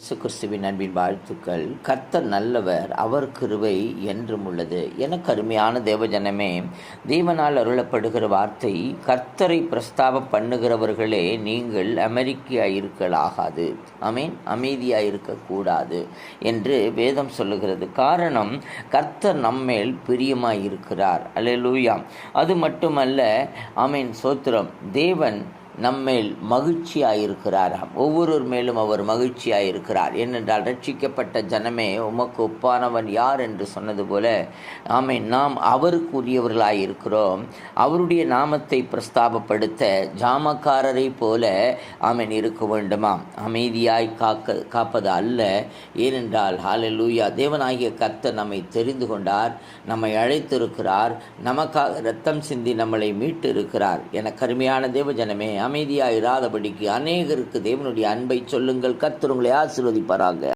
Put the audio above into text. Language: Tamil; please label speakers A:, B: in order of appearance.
A: இயேசு கிறிஸ்துவின் அன்பின் வாழ்த்துக்கள். கர்த்தர் நல்லவர் அவர் கிருவை என்றும் உள்ளது. எனக்கு அருமையான தேவஜனமே தேவனால் அருளப்படுகிற வார்த்தை கர்த்தரை பிரஸ்தாப பண்ணுகிறவர்களே நீங்கள் அமெரிக்க இருக்கலாகாது அமீன் அமைதியாக இருக்கக்கூடாது என்று வேதம் சொல்லுகிறது. காரணம் கர்த்தர் நம்மேல் பிரியமாய் இருக்கிறார் லூயாம் அது மட்டுமல்ல அமீன் சோத்திரம். தேவன் நம்மேல் மகிழ்ச்சியாயிருக்கிறாராம். ஒவ்வொருவர் மேலும் அவர் மகிழ்ச்சியாயிருக்கிறார். ஏனென்றால் ரட்சிக்கப்பட்ட ஜனமே உமக்கு ஒப்பானவன் யார் என்று சொன்னது போல ஆமை நாம் அவருக்குரியவர்களாயிருக்கிறோம். அவருடைய நாமத்தை பிரஸ்தாபப்படுத்த ஜாமக்காரரை போல ஆமன் இருக்க வேண்டுமாம். அமைதியாய் காக்க காப்பது அல்ல. ஏனென்றால் ஹாலலூயா தேவனாகிய கத்த நம்மை தெரிந்து கொண்டார் நம்மை அழைத்திருக்கிறார் நமக்காக ரத்தம் சிந்தி நம்மளை மீட்டு இருக்கிறார் என கருமையான தேவஜனமே அமைதியாக இராதபடிக்கு அநேகருக்கு தேவனுடைய அன்பை சொல்லுங்கள் கர்த்தர் உங்களை ஆசீர்வதிப்பாராக.